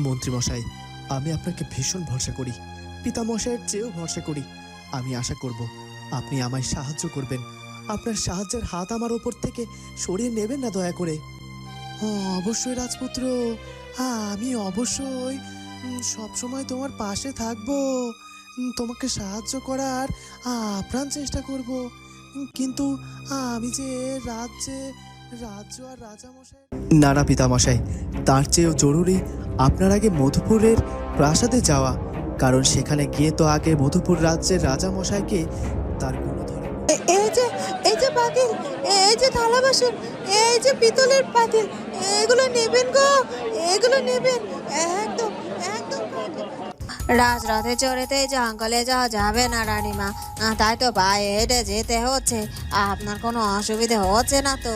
মন্ত্রীমশাই, আমি আপনাকে ভীষণ ভরসা করি। পিতামশাইয়ের চেয়েও ভরসা করি। আমি আশা করব আপনি আমায় সাহায্য করবেন। আপনার সাহায্যের হাত আমার ওপর থেকে সরিয়ে নেবেন না দয়া করে। ও অবশ্যই রাজপুত্র। হ্যাঁ আমি অবশ্যই সবসময় তোমার পাশে থাকব। তোমাকে সাহায্য করার আপ্রাণ চেষ্টা করব। কিন্তু আমি যে রাজ্যে রাজ্য আর রাজামশাই? না না পিতামশাই তার চেয়েও জরুরি আপনার আগে মধুপুরের প্রাসাদে যাওয়া কারণ সেখানে গিয়ে তো আগে মধুপুর রাজ্যের রাজামশাইকে তার গুণধর এ- এই যে এই যে পাতিল এই যে থালা বাসন এই যে পিতলের পাতিল এগুলো নেবেন গো এগুলো নেবেন একদম একদম রাজ রাতে চড়েতে জঙ্গলে যাওয়া যাবে না রানীমা আহ, তাই তো পায়ে হেঁটে যেতে হচ্ছে আপনার কোনো অসুবিধে হচ্ছে না তো।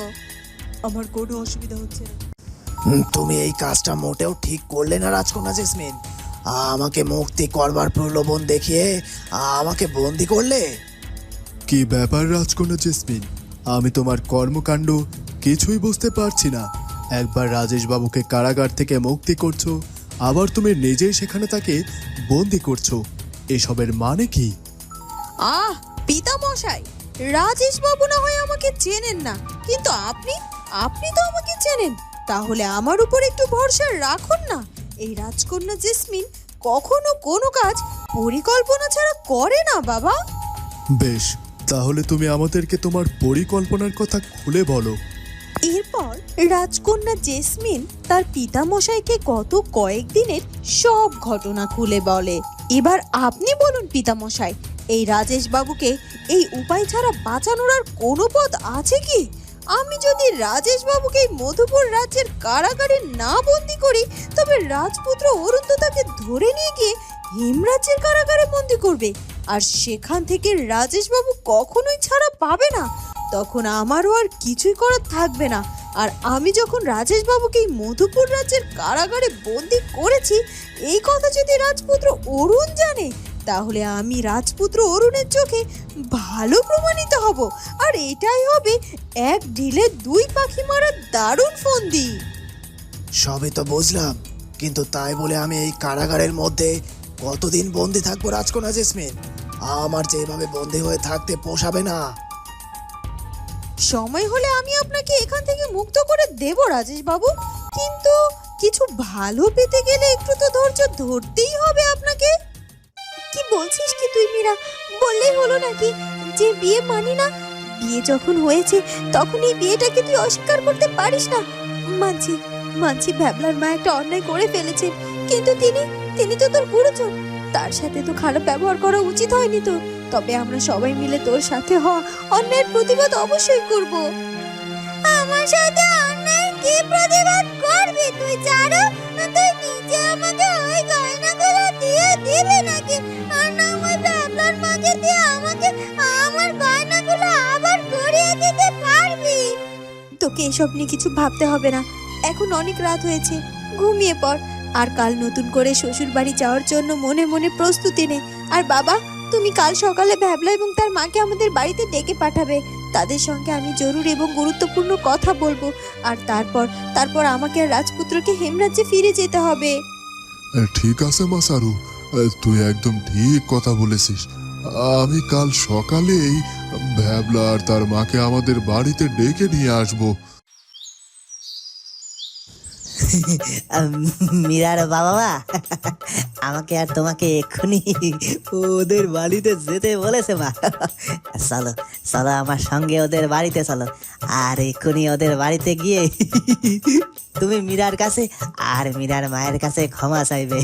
আমার কোনো অসুবিধা হচ্ছে না। তুমি এই কাজটা মোটেও ঠিক করলে না রাজকন্যা জেসমিন। আমাকে মুক্তি করবার প্রলোভন দেখিয়ে আমাকে বন্দি করলে? কি ব্যাপার রাজকন্যা জেসমিন? আমি তোমার কর্মকাণ্ড কিছুই বুঝতে পারছি না। একবার রাজেশ বাবুকে কারাগার থেকে মুক্তি করছ আবার তুমি নিজেই সেখানে তাকে বন্দি করছ। এসবের মানে কি? আহ পিতামশাই রাজেশ বাবু না হয় আমাকে চেনেন না। কিন্তু আপনি আপনি তো আমাকে চেনেন। তাহলে আমার উপর একটু ভরসা রাখুন না। এই রাজকন্যা জেসমিন কখনো কোনো কাজ পরিকল্পনা ছাড়া করে না বাবা। বেশ তাহলে তুমি আমাদেরকে তোমার পরিকল্পনার কথা খুলে বলো। এরপর রাজকন্যা জেসমিন তার পিতামশাইকে গত কয়েকদিনের সব ঘটনা খুলে বলে। এবার আপনি বলুন পিতামশাই এই রাজেশ বাবুকে এই উপায় ছাড়া বাঁচানোর আর কোনো পথ আছে কি? আমি যদি রাজেশ বাবুকে মধুপুর রাজ্যের কারাগারে না বন্দি করি, তবে রাজপুত্র অরুন্ধ তাকে ধরে নিয়ে গিয়ে হেমরাজ্যের কারাগারে বন্দি করবে। আর সেখান থেকে রাজেশ বাবু কখনোই ছাড়া পাবে না। তখন আমারও আর কিছুই করার থাকবে না। আর আমি যখন রাজেশ বাবুকে মধুপুর রাজ্যের কারাগারে বন্দি করেছি, এই কথা যদি রাজপুত্র অরুণ জানে তাহলে আমি রাজপুত্র অরুণের চোখে ভালো প্রমাণিত হব। আর এটাই হবে এক ঢিলে দুই পাখি মারার দারুণ ফন্দি। সবই তো বুঝলাম কিন্তু তাই বলে আমি এই কারাগারের মধ্যে কতদিন বন্দি থাকব রাজকন্যা জেসমিন? আমার যে এভাবে বন্দি হয়ে থাকতে পোষাবে না। সময় হলে আমি আপনাকে এখান থেকে মুক্ত করে দেব রাজেশ বাবু কিন্তু কিছু ভালো পেতে গেলে একটু তো ধৈর্য ধরতেই হবে আপনাকে। কি বলছিস কি তুই মীরা? বললেই হলো নাকি? যে বিয়ে মানি না, বিয়ে যখন হয়েছে, তখন এই বিয়েটাকে তুই অস্বীকার করতে পারিস না। মানছি মানছি ভ্যাবলার মা একটা অন্যায় করে ফেলেছেন, কিন্তু তিনি তিনি তো তোর গুরুজন। তার সাথে তো খারাপ ব্যবহার করা উচিত হয়নি তো। তবে আমরা সবাই মিলে তোর সাথে হওয়া অন্যায়ের প্রতিবাদ অবশ্যই করব। আমার সাথে প্রতিবাদ তুই জানো? তুই নিজে আমাকে ওই গয়নাগুলো দিয়ে নাকি? আর না ওই ব্যাবলার মাকে দিয়ে আমাকে আমার গয়নাগুলো আবার গড়িয়ে দিতে পারবি? তোকে এসব নিয়ে কিছু ভাবতে হবে না। এখন অনেক রাত হয়েছে, ঘুমিয়ে পড়। আর কাল নতুন করে শ্বশুর বাড়ি যাওয়ার জন্য মনে মনে প্রস্তুতি নে। আর বাবা, তুমি কাল সকালে ভ্যাবলা এবং তার মাকে আমাদের বাড়িতে ডেকে পাঠাবে। তাদের সঙ্গে আমি জরুরি এবং গুরুত্বপূর্ণ কথা বলব। আর তারপর তারপর আমাকে আর রাজপুত্রকে হেমরাজ্যে ফিরে যেতে হবে। ঠিক আছে মাসারু তুই একদম ঠিক কথা বলেছিস। আমি কাল সকালেই ভ্যাবলা আর তার মাকে আমাদের বাড়িতে ডেকে নিয়ে আসব। মীরার বাবা আমাকে আর তোমাকে এক্ষুনি ওদের বাড়িতে যেতে বলেছে মা। চলো চলো আমার সঙ্গে ওদের বাড়িতে চলো। আর এক্ষুনি ওদের বাড়িতে গিয়ে তুমি মীরার কাছে আর মীরার মায়ের কাছে ক্ষমা চাইবে।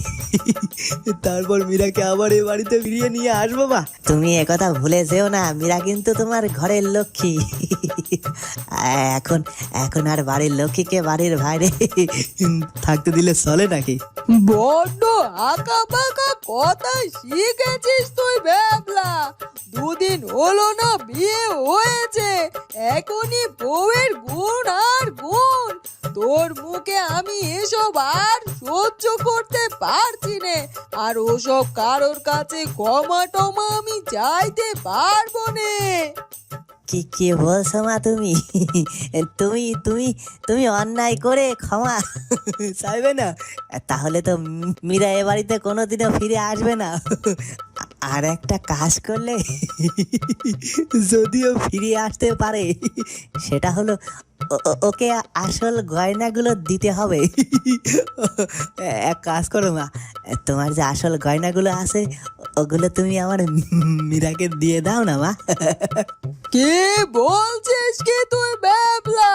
তারপর মীরাকে আবার এই বাড়িতে ফিরিয়ে নিয়ে আসব মা। তুমি একথা ভুলে যেও না, মীরা কিন্তু তোমার ঘরের লক্ষ্মী। এখন এখন আর বাড়ির লক্ষ্মীকে বাড়ির বাইরে থাকতে দিলে চলে নাকি? বড্ড আঁকা বাঁকা কথা শিখেছিস তুই ভ্যাবলা দুদিন হলো না বিয়ে হয়েছে, এখনই বউয়ের গুণ আর গুণ। তোর মুখে আমি এসব আর সহ্য করতে পারছি নে, আর ওসব কারোর কাছে ক্ষমা টমা আমি চাইতে পারব নে। কি, কে বলছো মা তুমি? তুমি তুমি তুমি অন্যায় করে ক্ষমা চাইবে না? তাহলে তো মীরা এ বাড়িতে কোনোদিনও ফিরে আসবে না। আর একটা কাজ করলে যদিও ফিরে আসতে পারে, সেটা হলো ওকে আসল গয়নাগুলো দিতে হবে। এক কাজ করো মা, তোমার যে আসল গয়নাগুলো আছে, ওগুলো তুমি আমার মীরাকে দিয়ে দাও না মা। কে বলছিস কি তুই ব্যাবলা?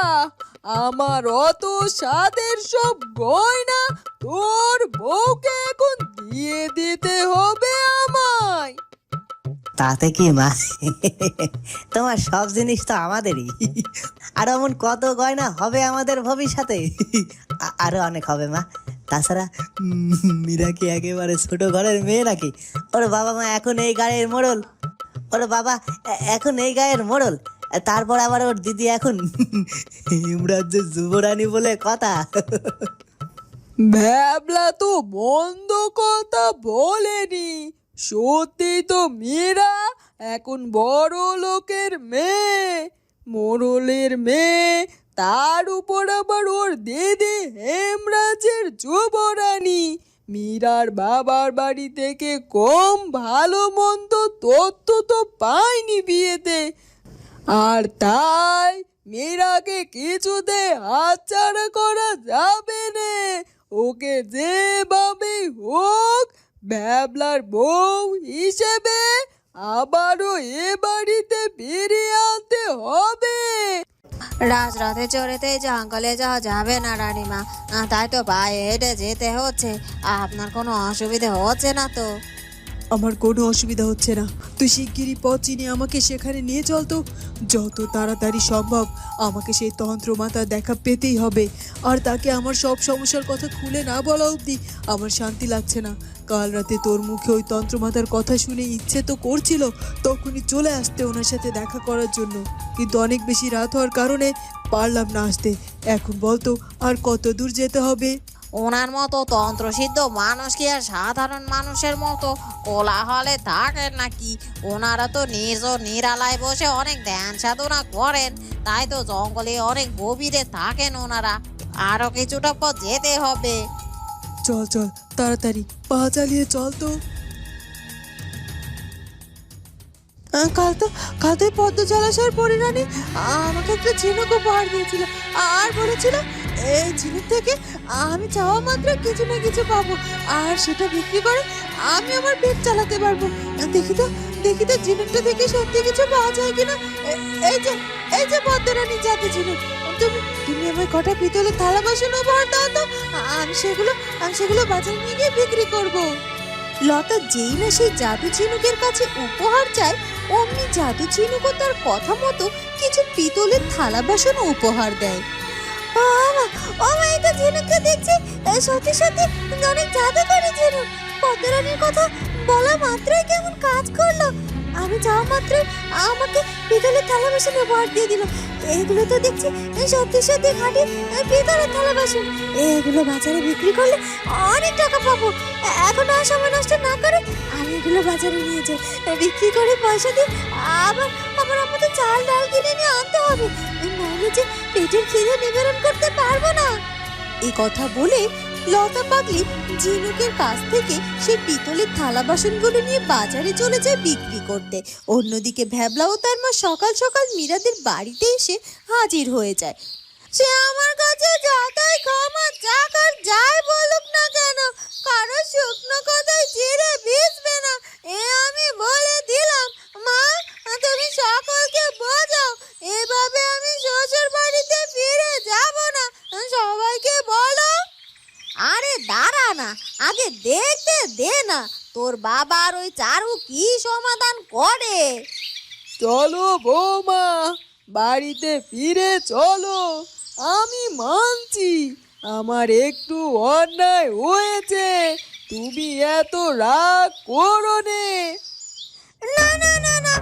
আমার অত স্বাদের সব গয়না তোর বউকে এখন দিয়ে দিতে হবে আমায়। তাতে কি মা তোমার সব জিনিস তো আমাদেরই। আর এমন কত গয়না হবে আমাদের ভবিষ্যতে? আরও অনেক হবে, মা। তাছাড়া মীরা কি একেবারে ছোট ঘরের মেয়ে নাকি? ওর বাবা মা এখন এই গায়ের মোড়ল। ওর বাবা এখন এই গায়ের মোড়ল। তারপর আবার ওর দিদি এখন হিমরাজ্যের যুবরানী বলে কথা। ভ্যাবলা তো মন্দ কথা বলেনি। সত্যি তো মেয়েরা এখন বড় লোকের মেয়ে। মোরলের মেয়ে, তার উপর আবার ওর দেদে হেমরাজের যুবরানী। মীরার বাবার বাড়ি থেকে কম ভালো মন্দ তথ্য তো পায়নি বিয়েতে। আর তাই মীরাকে কিছুতে হাতছাড়া করা যাবে না। ওকে যেভাবে হোক ব্যাবলার বউ হিসেবে আবারও এ বাড়িতে ফিরে আনতে হবে। রাজরাতে চড়েতে জঙ্গলে যাওয়া যাবে না, রানীমা। তাই তো পায়ে হেঁটে যেতে হচ্ছে। আপনার কোনো অসুবিধে হচ্ছে না তো? আমার কোনো অসুবিধা হচ্ছে না। তুই শিগগিরই পথ চিনি আমাকে সেখানে নিয়ে চল তো। যত তাড়াতাড়ি সম্ভব আমাকে সেই তন্ত্র মাতা দেখা পেতেই হবে। আর তাকে আমার সব সমস্যার কথা খুলে না বলা অবধি আমার শান্তি লাগছে না। কাল রাতে তোর মুখে ওই তন্ত্রমাতার কথা শুনে ইচ্ছে তো করছিল তখনই চলে আসতে ওনার সাথে দেখা করার জন্য। কিন্তু অনেক বেশি রাত হওয়ার কারণে পারলাম না আসতে। এখন বলতো আর কত দূর যেতে হবে? ওনার মতো তন্ত্রসিদ্ধ মানুষ কি আর সাধারণ মানুষের মতো কোলাহলে থাকেন নাকি? ওনারা তো নিজ নিরালায় বসে অনেক ধ্যান সাধনা করেন, তাই তো জঙ্গলে অনেক গভীরে থাকেন ওনারা। আরও কিছুটা পথ যেতে হবে। চল চল, তাড়াতাড়ি, পা চালিয়ে চল তো। কাল তো কাল তো পদ্ম জলাশয়ের পরিরানী আমাকে একটা ঝিনুক উপহার দিয়েছিল। আর বলেছিল এই ঝিনুক থেকে আমি চাওয়া মাত্র কিছু না কিছু পাবো। আর সেটা বিক্রি করে আমি আমার পেট চালাতে পারব। দেখি তো দেখি তো ঝিনুকটা থেকে সত্যি কিছু পাওয়া যায় কিনা। এই যে এই যে পদ্মরানী জাতি ঝিনুক। তুমি তুমি আমায় কটা পিতলের থালা বাসন উপহার দাও তো। আমি সেগুলো আমি সেগুলো বাজারে নিয়ে গিয়ে বিক্রি করব। লতা যেই না সেই জাদু ঝিনুকের কাছে উপহার চায়, অমনি জাদু ঝিনুকও তার কথা মতো কিছু পিতলের থালা বাসন উপহার দেয়। ও এই তো ঝিনুকটা দেখছি। সত্যি সত্যি অনেক জাদু করে ঝিনুক। পদ্মরানীর কথা বলা মাত্রই কেমন কাজ করল। আমি যাওয়া মাত্রই আমাকে পিতলের থালা উপহার দিয়ে দিল। এগুলো তো দেখছি সত্যি সত্যি খাঁটি পিতলের থালা এগুলো বাজারে বিক্রি করলে অনেক টাকা পাবো। এখন আর সময় নষ্ট না করে আমি এগুলো বাজারে নিয়ে যাই। বিক্রি করে পয়সা দিয়ে আবার আবার আমাদের চাল ডাল কিনে নিয়ে আনতে হবে। নাহলে যে পেটের খিদে নিবারণ করতে পারব না। এই কথা বলে লতা পাগলি ঝিনুকের কাছ থেকে সেই পিতলের থালা বাসনগুলো নিয়ে বাজারে চলে যায় বিক্রি করতে। অন্যদিকে ভ্যাবলা ও তার মা সকাল সকাল মীরাদের বাড়িতে এসে হাজির হয়ে যায়। সে আমার কাছে যতই ক্ষমা চাকার যাই বলুক না কেন, কারও শুকনো কথায় চিড়ে ভিজবে না এ আমি বলে দিলাম মা তুমি সকলকে বোঝাও এভাবে আমি শ্বশুর বাড়িতে ফিরে যাব না সবাইকে বলো আরে দাঁড়া না আগে দেখতে দে না তোর বাবার ওই চারু কি সমাধান করে? চলো বৌমা বাড়িতে ফিরে চলো। আমি মানছি আমার একটু অন্যায় হয়েছে। তুমি এত রাগ করো নে। না না না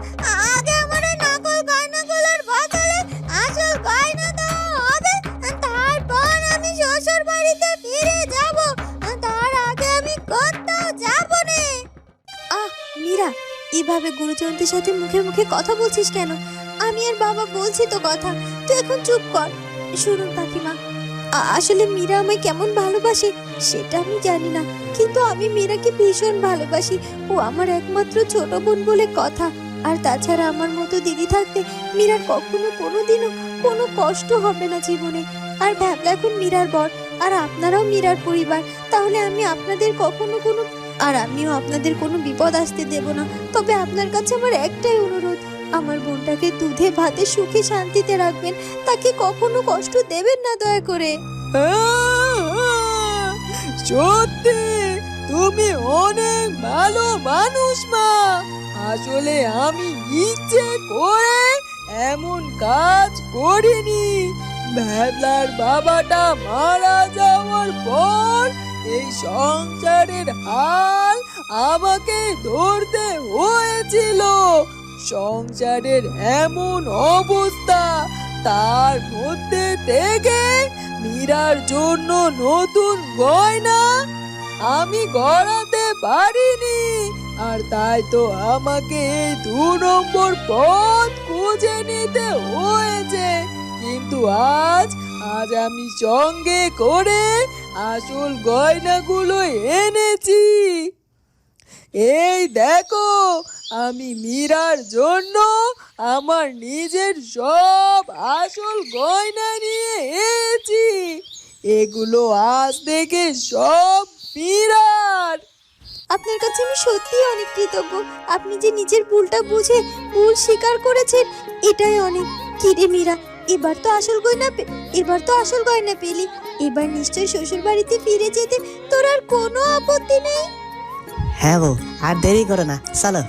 এভাবে গুরুজনদের সাথে মুখে মুখে কথা বলছিস কেন? আমি আর বাবা বলছি তো কথা। তুই এখন চুপ কর। শুনুন কাকিমা আসলে মীরা আমায় কেমন ভালোবাসে সেটা আমি জানি না, কিন্তু আমি মীরাকে ভীষণ ভালোবাসি। ও আমার একমাত্র ছোট বোন বলে কথা। আর তাছাড়া আমার মতো দিদি থাকতে মীরার কখনো কোনোদিনও কোনো কষ্ট হবে না জীবনে। আর ভ্যাবলা এখন মীরার বর। আর আপনারাও মীরার পরিবার। তাহলে আমি আপনাদের কখনো কোনো আর আমিও আপনাদের কোনো বিপদ আসতে দেব না। তবে আপনার কাছে আমার একটাই অনুরোধ, আমার বোনটাকে দুধে, ভাতে, সুখে, শান্তিতে রাখবেন। তাকে কখনো কষ্ট দেবেন না দয়া করে। সত্যি, তুমি অনেক ভালো মানুষ মা। আসলে আমি ইচ্ছে করে এমন কাজ করিনি। ভ্যাবলার বাবাটা মারা যাওয়ার পর এই সংসারের হাল আমাকে ধরতে হয়েছিল। সংসারের এমন অবস্থা, তার মধ্যে থেকে মীরার জন্য নতুন গয়না আমি গড়াতে পারিনি। আর তাই তো আমাকে এই দু নম্বর পথ খুঁজে নিতে হয়েছে। কিন্তু আজ আজ আমি সঙ্গে করে আসল গয়নাগুলো এনেছি। এই দেখো, আমি মীরার জন্য আমার নিজের সব আসল গয়না নিয়ে এসেছি। এগুলো আজ থেকে সব মীরার। আপনার কাছে আমি সত্যিই অনেক কৃতজ্ঞ। আপনি যে নিজের ভুলটা বুঝে ভুল স্বীকার করেছেন, এটাই অনেক। কিরে মীরা, এবার তো আসল গয়না এবার তো আসল গয়না পেলি। এবার নিশ্চয়ই শ্বশুর বাড়িতে ফিরে যেতে তোর আর কোনো আপত্তি নেই? হ্যাঁ বউ আর দেরি করো না চলো।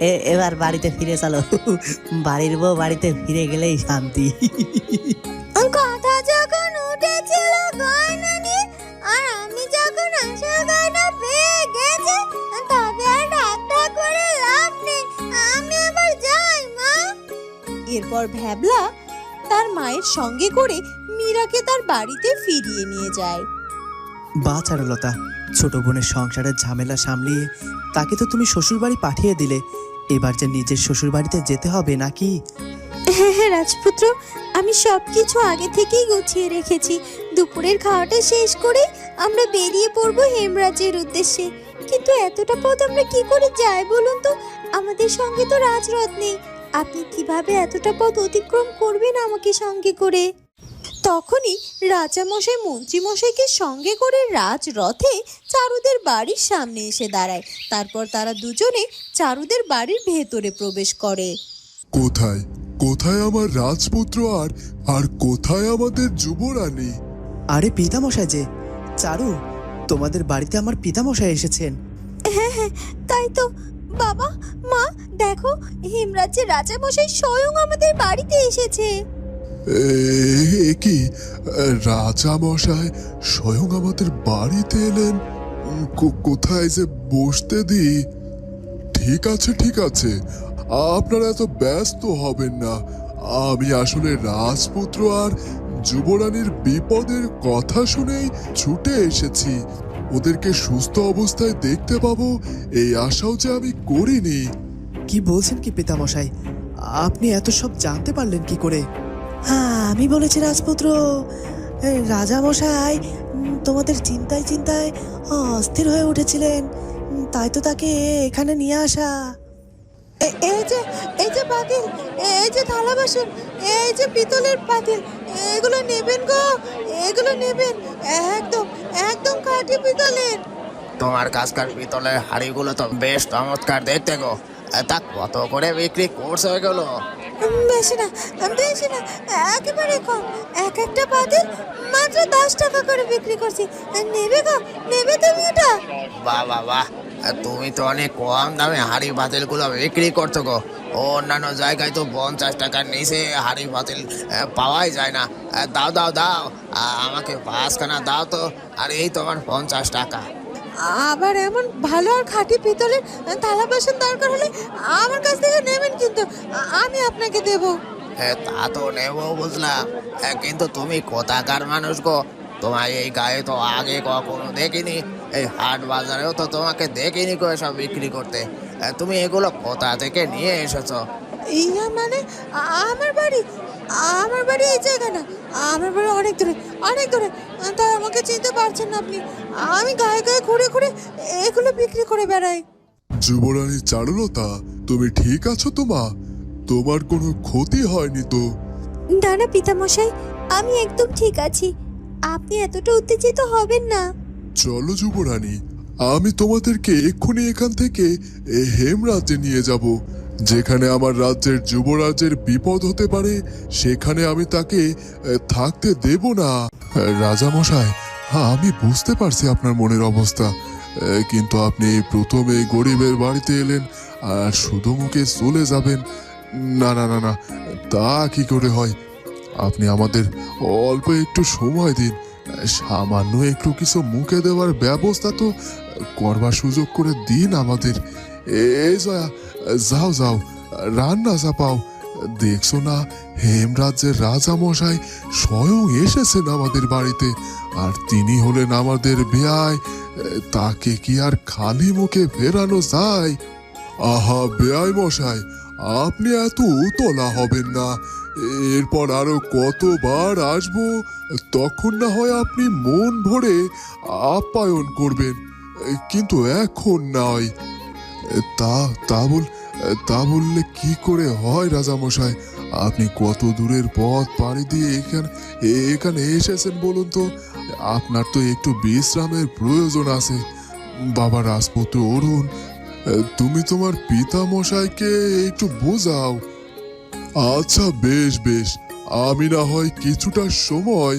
এবার বাড়িতে ফিরে চলো। বাড়ির বউ বাড়িতে ফিরে গেলেই শান্তি। কথা যখন উঠেছিল গয়না নিয়ে আর আমি যখন আসল গয়না পেয়ে গেছি তবে আর ঠাট্টা করে লাভ নেই। আমি এবার যাই মা। এরপর ভ্যাবলা তার মায়ের সঙ্গে করে মীরাকে তার বাড়িতে ফিরিয়ে নিয়ে যায়। বা চারুলতা ছোট বোনের সংসারের ঝামেলা সামলিয়ে তাকে তো তুমি শ্বশুরবাড়ি পাঠিয়ে দিলে। এবার যে নিজের শ্বশুরবাড়িতে যেতে হবে নাকি? হ্যাঁ হ্যাঁ রাজপুত্র, আমি সব কিছু আগে থেকেই গুছিয়ে রেখেছি। দুপুরের খাওয়াটা শেষ করে আমরা বেরিয়ে পড়ব হেমরাজের উদ্দেশ্যে। কিন্তু এতটা পথ আমরা কি করে যাই বলুন তো? আমাদের সঙ্গে তো রাজরথ নেই। আপনি কীভাবে এতটা পথ অতিক্রম করবেন আমাকে সঙ্গে করে? তখনই রাজামশাই মন্ত্রীমশাইকে সঙ্গে করে রাজরথে চারুদের বাড়ির সামনে এসে দাঁড়ায়। তারপর তারা দুজনে চারুদের বাড়ির ভেতরে প্রবেশ করে। কোথায়? কোথায় আমার রাজপুত্র আর আর কোথায় আমাদের যুবরানী? আরে পিতামশাই যে চারু তোমাদের বাড়িতে আমার পিতামশাই এসেছেন। হ্যাঁ হ্যাঁ তাই তো। বাবা মা দেখো হেমরাজ্যের রাজা মশাই স্বয়ং আমাদের বাড়িতে এসেছে। এ- কি, রাজা মশাই স্বয়ং আমাদের বাড়িতে এলেন? কোথায় যে বসতে দিই ঠিক আছে ঠিক আছে, আপনারা এত ব্যস্ত হবেন না। আমি আসলে রাজপুত্র আর যুবরানীর বিপদের কথা শুনেই ছুটে এসেছি। ওদেরকে সুস্থ অবস্থায় দেখতে পাবো, এই আশাও যে আমি করিনি। কি বলছেন কি পিতামশাই? আপনি এত সব জানতে পারলেন কি করে? আমি বলেছি রাজপুত্র রাজা মশাই তোমাদের চিন্তায় চিন্তায় অস্থির হয়ে উঠেছিলেন। তাই তো তাকে এখানে নিয়ে আসা। এই যে এই যে পাতিল এই যে থালা বাসন, এই যে পিতলের পাতিল, এগুলো নেবেন গো, এগুলো নেবেন, একদম একদম খাঁটি পিতলের। তোমার কাজকার পিতলের হাড়িগুলো তো বেশ চমৎকার দেখতে গো। তা কত করে বিক্রি করছে এগুলো? বেশি না বেশি না, একেবারে কম। এক একটা পাতিল মাত্র দশ টাকা করে বিক্রি করছি। নেবে গো, নেবে তুমি এটা বাহ বাহ বাহ। তুমি তো অনেক কম দামে হাড়ি পাতিলগুলো বিক্রি করছ গো। অন্যান্য জায়গায় তো পঞ্চাশ টাকার নিচে হাড়ি পাতিল পাওয়াই যায় না। দাও দাও দাও। আমাকে পাঁচখানা দাও তো। আর এই তোমার পঞ্চাশ টাকা। আবার এমন ভালো আর খাঁটি পিতলের থালা বাসন দরকার হলে আমার কাছ থেকে নেবেন কিন্তু আমি আপনাকে দেব। হ্যাঁ তা তো নেব বুঝলাম। হ্যাঁ, কিন্তু তুমি কোথাকার মানুষ গো? তোমার এই গায়ে তো আগে কখনো দেখিনি। এই হাট বাজারেও তো তোমাকে দেখিনি গো এসব বিক্রি করতে। হ্যাঁ, তুমি এগুলো কোথা থেকে নিয়ে এসেছ? ইয়া মানে আমার বাড়ি আমার বাড়ি এই জায়গা না। আমার বাড়ি অনেক দূরে অনেক দূরে। তাই আমাকে চিনতে পারছেন না আপনি। আমি গায়ে গায়ে ঘুরে ঘুরে এগুলো বিক্রি করে বেড়াই। যুবরানী চারুলতা তুমি ঠিক আছো তো মা? তোমার কোনো ক্ষতি হয়নি তো? না না পিতামশাই আমি একদম ঠিক আছি। আপনি এতটা উত্তেজিত হবেন না। চলো যুবরানী আমি তোমাদেরকে এক্ষুনি এখান থেকে এ হেমরাজ্যে নিয়ে যাব। যেখানে আমার রাজ্যের যুবরাজের বিপদ হতে পারে, সেখানে আমি তাকে থাকতে দেব না। রাজা মশাই আমি বুঝতে পারছি আপনার মনের অবস্থা। কিন্তু আপনি প্রথমে গরিবের বাড়িতে এলেন, আর শুধু মুখে চলে যাবেন। না না না না, তা কি করে হয়? আপনি আমাদের অল্প একটু সময় দিন। সামান্য একটু কিছু মুখে দেওয়ার ব্যবস্থা তো করবার সুযোগ করে দিন আমাদের। এই জয়া যাও যাও রান্না চাপাও দেখছ না, হেমরাজ্যের রাজা মশাই স্বয়ং এসেছেন আমাদের বাড়িতে, আর তিনি হলেন আমাদের বেয়ায় তাকে কি আর খালি মুখে ফেরানো যায়? আহা, বেয়াই মশাই, আপনি এত উতলা হবেন না। এরপর আরও কতবার আসব, তখন না হয় আপনি মন ভরে আপ্যায়ন করবেন। কিন্তু এখন নয়। তা তা বল তা বললে কি করে হয়, রাজামশাই? আপনি কত দূরের পথ পাড়ি দিয়ে এখানে এখানে এসেছেন বলুন তো? আপনার তো একটু বিশ্রামের প্রয়োজন আছে। বাবা রাজপুত্র অরুণ, তুমি তোমার পিতা মশাইকে একটু বোঝাও। আচ্ছা বেশ বেশ। আমি না হয় কিছুটা সময়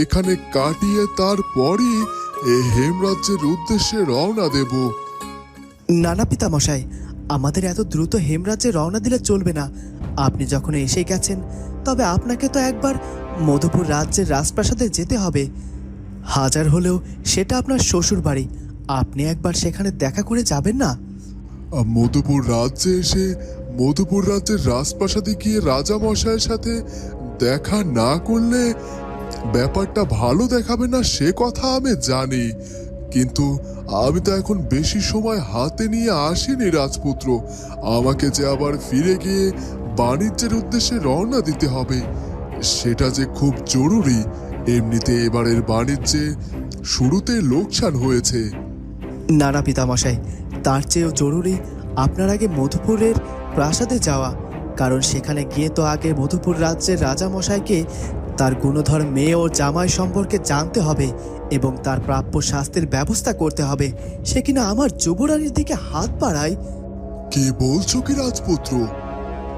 এখানে কাটিয়ে তারপরই হেমরাজ্যের উদ্দেশ্যে রওনা দেব। নানা পিতা মশাই আমাদের এত দ্রুত হেমরাজ্যে রওনা দিলে চলবে না। আপনি যখন এসে গেছেন, তবে আপনাকে তো একবার মধুপুর রাজ্যের রাজপ্রাসাদে যেতে হবে। হাজার হলেও সেটা আপনার শ্বশুর বাড়ি আপনি একবার সেখানে দেখা করে যাবেন না? মধুপুর রাজ্যে এসে মধুপুর রাজ্যের রাজপ্রাসাদে গিয়ে রাজা মশাইয়ের সাথে দেখা না করলে ব্যাপারটা ভালো দেখাবে না, সে কথা আমি জানি। কিন্তু আমি তো এখন বেশি সময় হাতে নিয়ে আসিনি, রাজপুত্র। আমাকে যে আবার ফিরে গিয়ে বাণিজ্যের উদ্দেশ্যে রওনা দিতে হবে, সেটা যে খুব জরুরি। এমনিতে এবারের বাণিজ্যে শুরুতে লোকসান হয়েছে। নানা পিতামশাই, তার চেয়েও জরুরি আপনার আগে মধুপুরের প্রাসাদে যাওয়া, কারণ সেখানে গিয়ে তো আগে মধুপুর রাজ্যের রাজামশাইকে তার গুণধর মেয়ে ও জামাই সম্পর্কে জানতে হবে এবং তার প্রাপ্য শাস্তির ব্যবস্থা করতে হবে। সে কিনা আমার যুবরানীর দিকে হাত বাড়ায়? কি বলছো কি রাজপুত্র?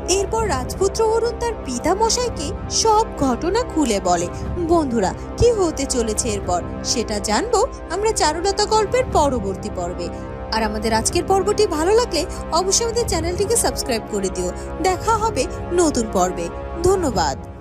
এরপর রাজপুত্র অরুণ তার পিতা মশাইকে সব ঘটনা খুলে বলে বন্ধুরা কি হতে চলেছে এরপর? সেটা জানব আমরা চারুলতা গল্পের পরবর্তী পর্বে। আর আমাদের আজকের পর্বটি ভালো লাগলে অবশ্যই আমাদের চ্যানেলটিকে সাবস্ক্রাইব করে দিও। দেখা হবে নতুন পর্বে। ধন্যবাদ।